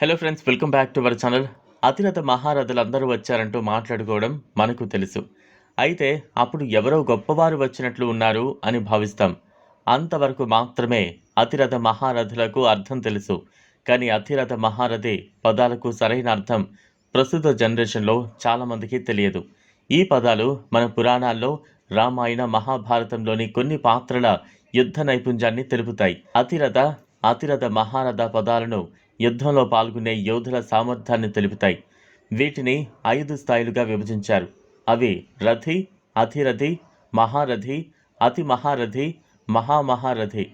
Hello friends welcome back to our channel అతిరథ మహారథులు అందరూ వచ్చారంటూ మాట్లాడుకోవడం మనకు తెలుసు. అయితే అప్పుడు ఎవరో గొప్పవారు వచ్చినట్లు ఉన్నారు అని భావిస్తాం. అంతవరకు మాత్రమే అతిరథ మహారథులకు అర్థం తెలుసు. కానీ అతిరథ మహారథి పదాలకు సరైన అర్థం ప్రస్తుత జనరేషన్లో చాలామందికి తెలియదు. ఈ పదాలు మన పురాణాల్లో రామాయణ మహాభారతంలోని కొన్ని పాత్రల యుద్ధ నైపుణ్యాన్ని తెలుపుతాయి. అతిరథ అతిరథ మహారథ పదాలను యుద్ధంలో పాల్గొనే యోధుల సామర్థ్యాన్ని తెలుపుతాయి. వీటిని ఐదు స్థాయిలుగా విభజించారు. అవి రథి అధిరథి మహారథి అతి మహారథి మహామహారథి.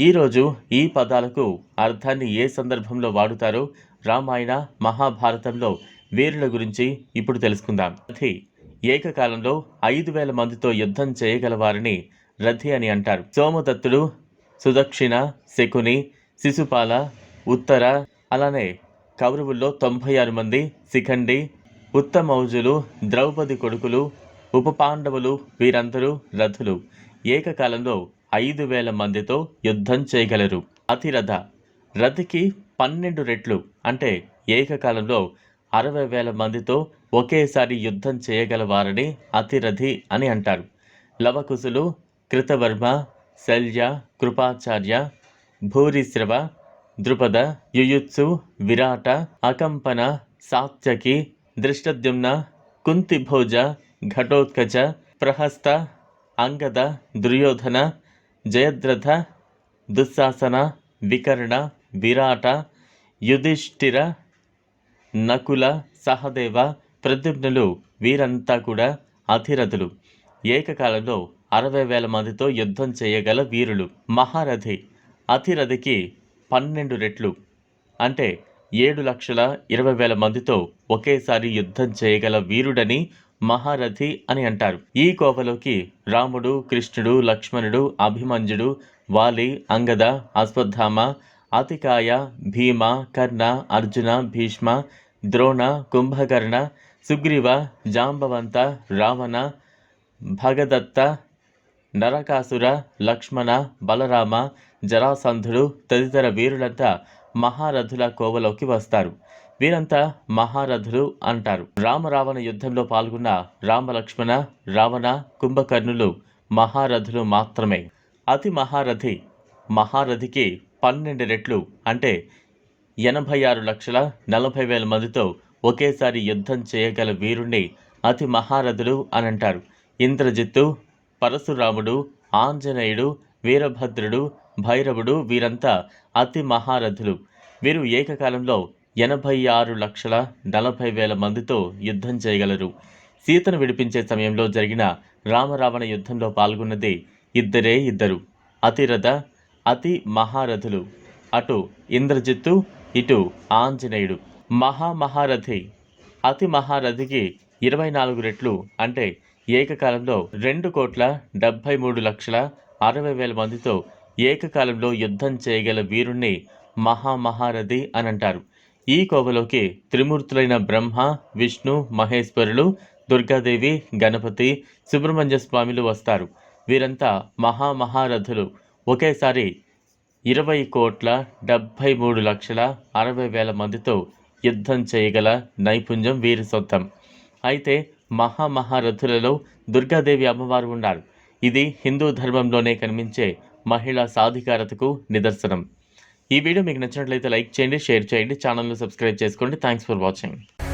ఈరోజు ఈ పదాలకు అర్థాన్ని ఏ సందర్భంలో వాడుతారో రామాయణ మహాభారతంలో వీరుల గురించి ఇప్పుడు తెలుసుకుందాం. రథి ఏకకాలంలో ఐదు వేల మందితో యుద్ధం చేయగలవారిని రథి అని అంటారు. సోమదత్తుడు సుదక్షిణ శకుని శిశుపాల ఉత్తర అలానే కౌరవుల్లో తొంభై ఆరు మంది శిఖండి ఉత్తమౌజులు ద్రౌపది కొడుకులు ఉప పాండవులు వీరందరూ రథులు. ఏకకాలంలో ఐదు వేల మందితో యుద్ధం చేయగలరు. అతిరథ. రథికి పన్నెండు రెట్లు అంటే ఏకకాలంలో అరవై వేల మందితో ఒకేసారి యుద్ధం చేయగలవారని అతిరథి అని అంటారు. లవకుశులు కృతవర్మ శల్య కృపాచార్య భూరిశ్రవ ద్రుపద యుయుత్సు విరాట అకంపన సాత్యకి దృష్టద్యుమ్న కుంతిభోజ ఘటోత్కచ ప్రహస్త అంగద దుర్యోధన జయద్రథ దుశ్శాసన వికర్ణ విరాట యుధిష్ఠిర నకుల సహదేవ ప్రద్యుమ్నులు వీరంతా కూడా అధిరథులు. ఏకకాలంలో అరవై వేల మందితో యుద్ధం చేయగల వీరులు. మహారథి అతిరథికి పన్నెండు రెట్లు. అంటే ఏడు లక్షల ఇరవై వేల మందితో ఒకేసారి యుద్ధం చేయగల వీరుడని మహారథి అని అంటారు. ఈ కోవలోకి రాముడు కృష్ణుడు లక్ష్మణుడు అభిమన్యుడు వాలి అంగద అశ్వత్థామ అతికాయ భీమ కర్ణ అర్జున భీష్మ ద్రోణ కుంభకర్ణ సుగ్రీవ జాంబవంత రావణ భగదత్త నరకాసుర లక్ష్మణ బలరామ జరాసంధుడు తదితర వీరులంతా మహారథుల కోవలోకి వస్తారు. వీరంతా మహారథులు అంటారు. రామరావణ యుద్ధంలో పాల్గొన్న రామలక్ష్మణ రావణ కుంభకర్ణులు మహారథులు మాత్రమే. అతి మహారథి మహారథికి పన్నెండు రెట్లు అంటే ఎనభై ఆరు లక్షల నలభై వేల మందితో ఒకేసారి యుద్ధం చేయగల వీరుణ్ణి అతి మహారథులు అని అంటారు ఇంద్రజిత్తు పరశురాముడు ఆంజనేయుడు వీరభద్రుడు భైరవుడు వీరంతా అతి మహారథులు. వీరు ఏకకాలంలో ఎనభై ఆరు లక్షల నలభై వేల మందితో యుద్ధం చేయగలరు. సీతను విడిపించే సమయంలో జరిగిన రామరావణ యుద్ధంలో పాల్గొన్నది ఇద్దరే ఇద్దరు. అతిరథ అతి మహారథులు. అటు ఇంద్రజిత్తు ఇటు ఆంజనేయుడు. మహామహారథి అతి మహారథికి ఇరవై నాలుగు రెట్లు అంటే ఏకకాలంలో రెండు కోట్ల డెబ్బై మూడు లక్షల అరవై వేల మందితో ఏకకాలంలో యుద్ధం చేయగల వీరుణ్ణి మహామహారథి అని అంటారు ఈ కోవలోకి త్రిమూర్తులైన బ్రహ్మ విష్ణు మహేశ్వరులు దుర్గాదేవి గణపతి సుబ్రహ్మణ్య స్వామిలు వస్తారు. వీరంతా మహామహారథులు. ఒకేసారి ఇరవై కోట్ల డెబ్భై మూడు లక్షల అరవై వేల మందితో యుద్ధం చేయగల నైపుణ్యం వీరి సొంతం. అయితే మహామహారథులలో దుర్గాదేవి అమ్మవారు ఉన్నారు. ఇది హిందూ ధర్మంలోనే కనిపించే మహిళా సాధికారతకు నిదర్శనం. ఈ వీడియో మీకు నచ్చినట్లయితే లైక్ చేయండి షేర్ చేయండి ఛానల్ను సబ్స్క్రైబ్ చేసుకోండి. Thanks for watching.